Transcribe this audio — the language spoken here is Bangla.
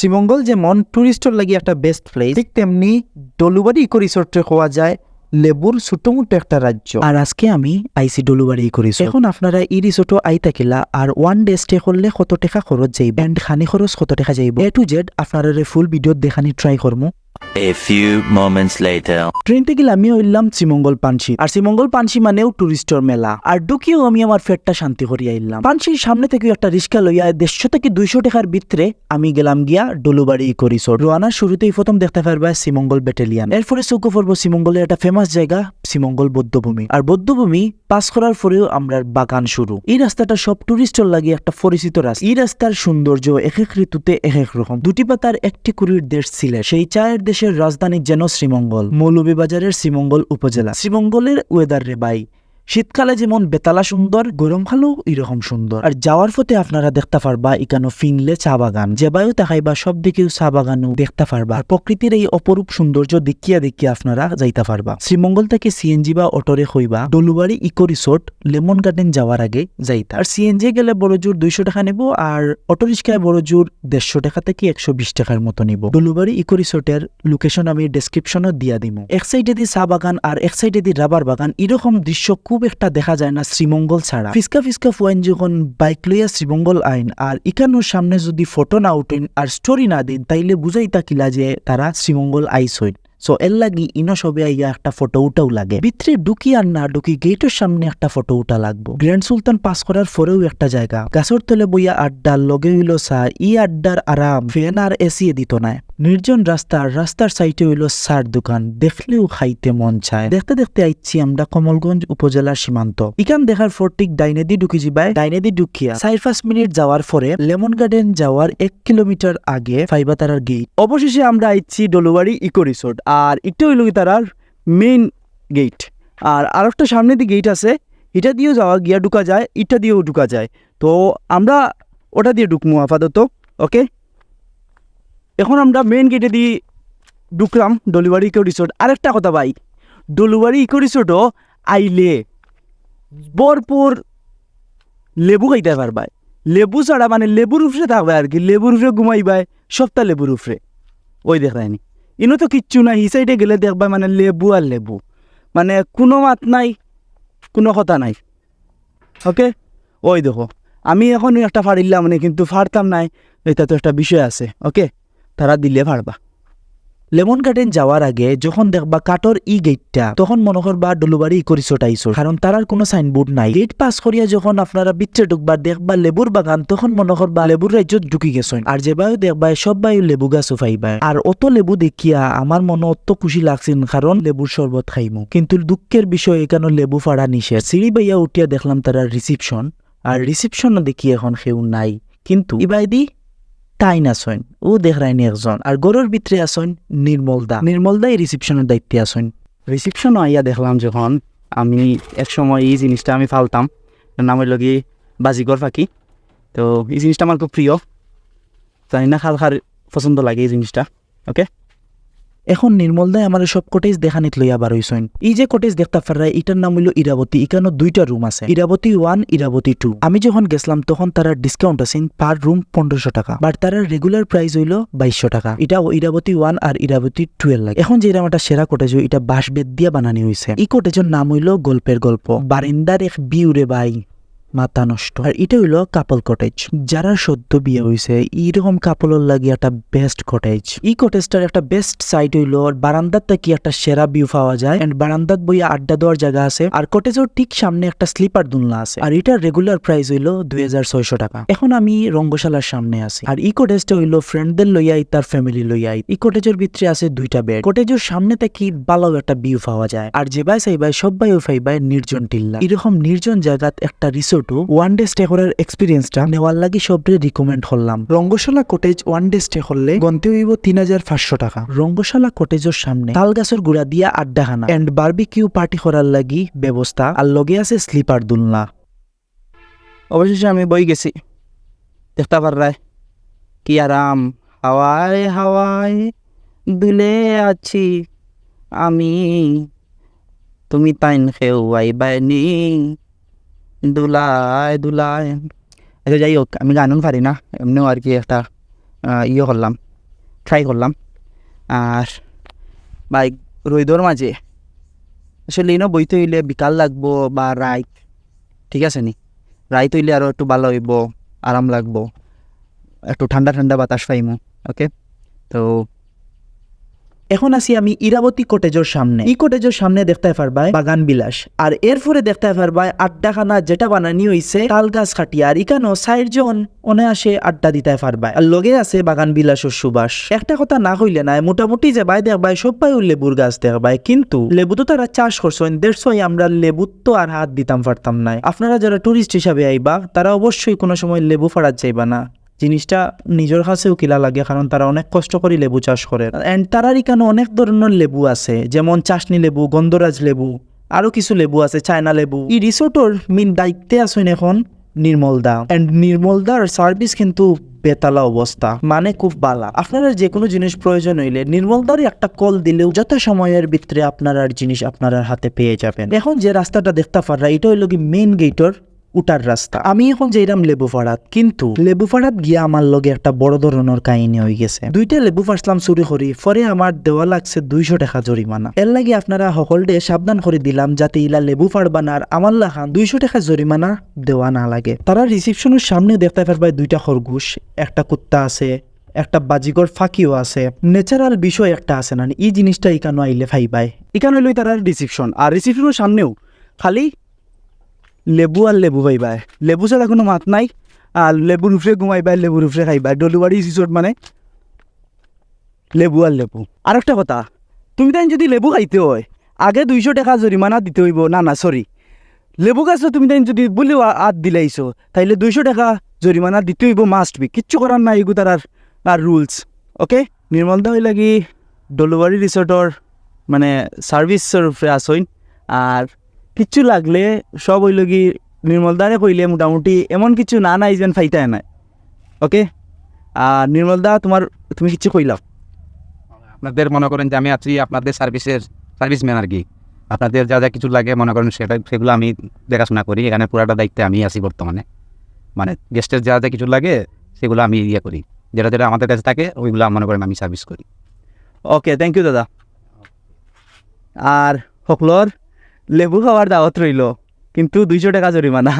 শ্রীমঙ্গল যেমন টুরিস্টর লাগি একটা বেস্ট প্লেস ঠিক তেমনি ডলুবাড়ি ইকো রিসোর্টে হওয়া যায় লেবুর ছোটমোটো একটা রাজ্য আর আজকে আমি আইসি ডলুবাড়ি ইকো রিসোর্ট এখন আপনারা ই রিসোর্টও আই থাকিলা আর ওয়ান ডে স্টে করলে কত টাকা খরচ যাইব? এন্ড খানি খরচ কত টাকা যাইব? এ টু জেড আপনারা ফুল ভিডিও দেখানি ট্রাই করব A few moments later. Train থেকে আমি হইলাম শ্রীমঙ্গল পানসি। আর শ্রীমঙ্গল পানসি মানেও টুরিস্টর মেলা। আর ঢুকিয়েও আমি আমার ফেটটা শান্তি করিয়া আইলাম পানসির সামনে থেকে একটা রিক্সা লইয়া দেড়শো থেকে দুইশো টাকার ভিতরে আমি গেলাম গিয়া ডলুবাড়ি ইকো রিসোর্ট রোয়ানার শুরুতেই প্রথম দেখতে পারবা শ্রীমঙ্গল ব্যাটালিয়ান এরপরে চৌকো পড়ব শ্রীমঙ্গলের একটা ফেমাস জায়গা, শ্রীমঙ্গল বৌদ্ধভূমি। আর বৌদ্ধভূমি পাস করার পরেও আমরা বাগান শুরু। এই রাস্তাটা সব টুরিস্টর লাগে একটা পরিচিত রাস্তা। এই রাস্তার সৌন্দর্য এক এক ঋতুতে এক এক রকম। দুটি পাতার একটি কুড়ির দেশ ছিলেন সেই চায়ের দেশের রাজধানী যেন শ্রীমঙ্গল মৌলভীবাজারের শ্রীমঙ্গল উপজেলা। শ্রীমঙ্গলের ওয়েদার রে বাই শীতকালে যেমন বেতালা সুন্দর গরমকালেও এরকম সুন্দর। আর যাওয়ার পথে আপনারা দেখতে পারবা ইকানো ফিংলে চা বাগান। যেবায়ও তাকাইবা সব দিকেও চা বাগানও দেখতে পারবা। আর প্রকৃতির এই অপরূপ সৌন্দর্য দেখিয়া দেখিয়া আপনারা যাইতে পারবা। শ্রীমঙ্গল থেকে সিএনজি বা অটোরে হইবা Dolubari eco resort, lemon garden যাওয়ার আগে যাইতা। আর সিএনজি গেলে বড় জোর দুইশো টাকা নেব, আর অটো রিক্সায় বড় জোর দেড়শো টাকা থেকে একশো বিশ টাকার মতো নিব। ডলুবাড়ি ইকো রিসোর্টের লোকেশন আমি ডেসক্রিপশনও দিয়া দিব এক সাইডে দি চা বাগান, আর এক সাইডে দি রাবার বাগান। এরকম দৃশ্য খুব একটা দেখা যায় না শ্রীমঙ্গল ছাড়া। ফিসকা ফিসকা ফুয়াইন যখন বাইক লইয়া শ্রীমঙ্গল আইন, আর ইকানোর সামনে যদি ফটো না উঠেন আর স্টোরি না দিন, তাইলে বুঝাই তাকিলা যে তারা শ্রীমঙ্গল আইস হইন সো এর লাগি ইনো সবে আইয়া একটা ফটো উঠাও লাগে ভিতরে ঢুকি আর না ঢুকি গেটের সামনে একটা ফটো উঠা লাগবো গ্র্যান্ড সুলতান পাস করার পরেও একটা জায়গা গাছর তলে বইয়া আড্ডা লগে হইল চা ই আড্ডার আরাম ফ্যান আর এসি দিত না নির্জন রাস্তার রাস্তার সাইটে হইল সার দোকান দেখলেও খাইতে মন চায় দেখতে দেখতে আইছি আমরা কমলগঞ্জ উপজেলার সীমান্ত ইকান দেখার পর ঠিক ডাইনেদি ঢুকি যাবাই ডাইনেদি ঢুকিয়া চার পাঁচ মিনিট যাওয়ার পরে লেমন গার্ডেন যাওয়ার এক কিলোমিটার আগে ফাইবাতারার গেট অবশেষে আমরা আইছি ডলুয়ারি ইকো রিসোর্ট আর একটু হইল কি তারার মেইন গেট আর আরেকটা সামনে দিয়ে গেট আছে, এটা দিয়েও যাওয়া, গিয়া ঢুকা যায় এটা দিয়েও ঢুকা যায়। তো আমরা ওটা দিয়ে ঢুকবো আপাতত ওকে এখন আমরা মেইন গেটে দিয়ে ঢুকলাম ডলিভারি ইকো রিসোর্ট আরেকটা কথা ভাই ডলিভারি ইকো রিসোর্টও আইলে ভরপুর লেবু খাইতে পারবাই। লেবু ছাড়া মানে লেবুর উপরে থাকবে আর কি, লেবুর উপরে ঘুমাইবাই, সপ্তাহ লেবুর উপরে ওই দেখায়নি ইনো তো কিচ্ছু নাই ই সাইডে গেলে দেখবা মানে লেবু আর লেবু। মানে কোনো মাত নাই, কোনো কথা নাই। ওকে ওই দেখো, আমি এখন একটা ফাড়িলাম মানে কিন্তু ফাড়তাম নাই এটা তো একটা বিষয় আছে ওকে তারা দিলে ফাড়বা। লেমন গার্ডেন যাওয়ার আগে যখন দেখবা কাটর ই গেটটা তখন মনে করবা ডলুবাড়ি করিস আইসো কারণ তারার কোনো সাইনবোর্ড নাই। গেট পাস করিয়া যখন আপনারা বিচ্ছে ঢুকবা, দেখবা লেবুর বাগান, তখন মনে করবা লেবুর রাজ্যত ঢুকি গেছেন। আর যে বায়ু দেখবা সব বায়ু লেবু গাছও পাইবা আর অত লেবু দেখিয়া আমার মনে অত খুশি লাগছিল কারণ লেবুর শরবত খাইমু। কিন্তু দুঃখের বিষয় এখানে লেবু ফাড়া নিষেধ। সিঁড়ি বাইয়া উঠিয়া দেখলাম তারা রিসিপশন আর রিসিপশনও দেখি এখন সেও নাই। কিন্তু, ইবাইদি তাই না সইন ও দেখরাইনি একজন আর গরুর ভিতরে আসন নির্মল দা নির্মল দা এই রিসিপশনের দায়িত্বে আসইন রিসিপশন আইয়া দেখলাম যখন আমি এক সময় এই জিনিসটা আমি ফালতাম। নাম হইল গিয়ে বাজিগর ফাঁকি। তো এই জিনিসটা আমার খুব প্রিয়। তাই না খাল খার পছন্দ লাগে এই জিনিসটা। ওকে এখন নির্মল দায় আমার সব কটেজ দেখানিত লইয়া বার হইসইন এই যে কটেজ দেখতে পারা এটার নাম হইল ইরাবতী। এখানে দুইটা রুম আছে। ইরাবতী ওয়ান ইরাবতী টু আমি যখন গেছিলাম, তখন তারা ডিসকাউন্ট আছেন পার রুম পনেরোশো টাকা। বাট তারা রেগুলার প্রাইস হইল বাইশশো টাকা। এটা ইরাবতী ওয়ান আর ইরাবতী টু এর লাগে। এখন যে একটা সেরা কটেজ এটা বাঁশ বেদ দিয়া বানানি হয়েছে এই কটেজের নাম হইল গল্পের গল্প। বারিন্দার এক বিউ রে ভাই। মাথা নষ্ট। আর এটা হইল কাপল কটেজ যারা সদ্য বিয়ে হয়েছে এইরকম কাপলের লাগি একটা বেস্ট কটেজ এই কটেজটার একটা বেস্ট সাইড হইল বারান্দার থেকে একটা সেরা ভিউ পাওয়া যায়। এন্ড বারান্দাত বইয়া আড্ডা দেওয়ার জায়গা আছে। আর কটেজের ঠিক সামনে একটা স্লিপার দুলনা আছে। আর এটার রেগুলার প্রাইস হইল দুই টাকা। এখন আমি রঙ্গশালার সামনে আছি। আর এই কটেজটা হইল ফ্রেন্ডদের লইয়াই তার ফ্যামিলি লইয়াই এই কটেজের ভিতরে আছে দুইটা বেড কটেজের সামনে থেকে ভালো একটা ভিউ পাওয়া যায়। আর যে বাই সাইবাই সব বাই ফাইবাই নির্জন টিল্লা। এরকম নির্জন জায়গাত একটা রিসোর্টও ওয়ান ডে স্টে করার এক্সপিরিয়েন্সটা নেওয়ার লাগি সবরে রিকমেন্ড করলাম। Rangshala cottage one day stay করলে গন্তে হইব তিন হাজার পাঁচশো টাকা। রঙ্গশালা কটেজের সামনে তাল গাছের গুড়া দিয়া আড্ডাখানা এন্ড বার্বিকিউ পার্টি করার লাগি ব্যবস্থা, আর লগে আছে স্লিপার দুলনা। অবশেষে আমি বই গেছি। দেখতে পাররায় কি আরাম। হাওয়ায় হাওয়ায় দুলে আছি আমি। তুমি তাইন খেউ আইবাইনি দুলায় দুলায় আচ্ছা যাই হোক আমি গানও পারি না এমনিও আর কি একটা ইয়ে করলাম ট্রাই করলাম আর ভাই রইদর মাঝে আসলে ইনো বইতে হইলে বিকাল লাগবো বা রাইত ঠিক আছে নি রাইত হইলে আরও একটু ভালো হইব আরাম লাগবো একটু ঠান্ডা ঠান্ডা বাতাস পাইমু ওকে তো এখন আছি আমি ইরাবতী কটেজের সামনে। এই কটেজের সামনে দেখতে পারবাই বাগান বিলাস। আর এরপরে দেখতে পারবাই আড্ডাখানা যেটা বানানি হইছে তাল গাছ খাটিয়া আর ইকানো সাইড জন অনায়াসে আড্ডা দিতে পারবাই। আর লগে আছে বাগান বিলাসের সুবাস। একটা কথা না হইলে নাই, মোটামুটি যে বাই দেখবাই সবাই লেবুর গাছ দেখবাই কিন্তু লেবু তো তারা চাষ করছেন দেড়শোই আমরা লেবু তো আর হাত দিতাম পারতাম নাই। আপনারা যারা টুরিস্ট হিসাবে আইবা, তারা অবশ্যই কোনো সময় লেবু ফাড়াত চাইবা না। জিনিসটা নিজের কাছেও কিলা লাগে, কারণ তারা অনেক কষ্ট করে লেবু চাষ করে। অ্যান্ড তারার এখানে অনেক ধরনের লেবু আছে, যেমন চাশনি লেবু, গন্ধরাজ লেবু, আরও কিছু লেবু আছে, চায়না লেবু। এই রিসোর্টর মেন দায়িত্বে আছেন এখন নির্মল দা। অ্যান্ড নির্মল দার সার্ভিস কিন্তু বেতালা অবস্থা মানে খুব বালা। আপনারা যে কোনো জিনিস প্রয়োজন হইলে নির্মল দারই একটা কল দিলেও যত সময়ের ভিতরে আপনার জিনিস আপনার হাতে পেয়ে যাবেন। এখন যে রাস্তাটা দেখতে পাররা, এটা হইল কি মেইন গেটর উটার রাস্তা। আমি এখন যাইরাম লেবু ফাড়াত কিন্তু লেবু ফাড়াত গিয়া আমার লগে একটা বড় ধরনের কাহিনী হয়ে গেছে। দুইটা লেবু ফাড়লাম চুরি করি পরে আমার দেওয়া লাগছে দুইশো টাকা জরিমানা এর লাগে আপনারা সকলকে সাবধান করে দিলাম যাতে ইলা লেবু ফাড়বান আর আমার লাখান দুইশো টাকা জরিমানা দেওয়া না লাগে তারা রিসিপশনের সামনে দেখতে পারবাই দুইটা খরগোশ একটা কুত্তা আছে একটা বাজিগর ফাঁকিও আছে। ন্যাচারাল বিষয় একটা আছে না এই জিনিসটা ইকানো আইলে ফাইবাই। এখানে হইল তার রিসিপশন আর রিসিপশনের সামনেও খালি লেবু আর লেবু পাইবাই লেবু ছাড়া কোনো মাত নাই। আর লেবুর উপরে ঘুমাইবাই লেবুর উপরে খাইবাই ডলুবাড়ি রিসোর্ট মানে লেবু আর লেবু। আর একটা কথা, তুমি তাই যদি লেবু খাইতে হয়, আগে দুইশো টাকা জরিমানা দিতে হইব। না না সরি লেবু গাছ তুমি তাই যদি বলেও আত দিলাইছো তাইলে দুইশো টাকা জরিমানা দিতে হইব মাস্ট বি কিচ্ছু করার নাই এগু তার আর রুলস ওকে নির্মল দা কি ডলুবাড়ি রিসোর্টর মানে সার্ভিসের উপরে আসইন আর কিচ্ছু লাগলে সব হইল কি নির্মলদারে কইলে মোটামুটি এমন কিছু না নাই যেন ফাইতায় নাই। ওকে আর নির্মলদা তোমার তুমি কিচ্ছু কইলাম আপনাদের মনে করেন যে আমি আছি আপনাদের সার্ভিসের সার্ভিসম্যান আর কি। আপনাদের যা যা কিছু লাগে মনে করেন সেটা সেগুলো আমি দেখাশোনা করি। এখানে পুরাটা দায়িত্বে আমি আছি বর্তমানে। মানে গেস্টের যা যা কিছু লাগে সেগুলো আমি ইয়ে করি। যেটা যেটা আমাদের কাছে থাকে ওইগুলো মনে করেন আমি সার্ভিস করি। ওকে থ্যাংক ইউ দাদা। আর সকলর লেবু খাওয়ার দাওয়াত রইল কিন্তু দুইশো টাকা জরিমানা।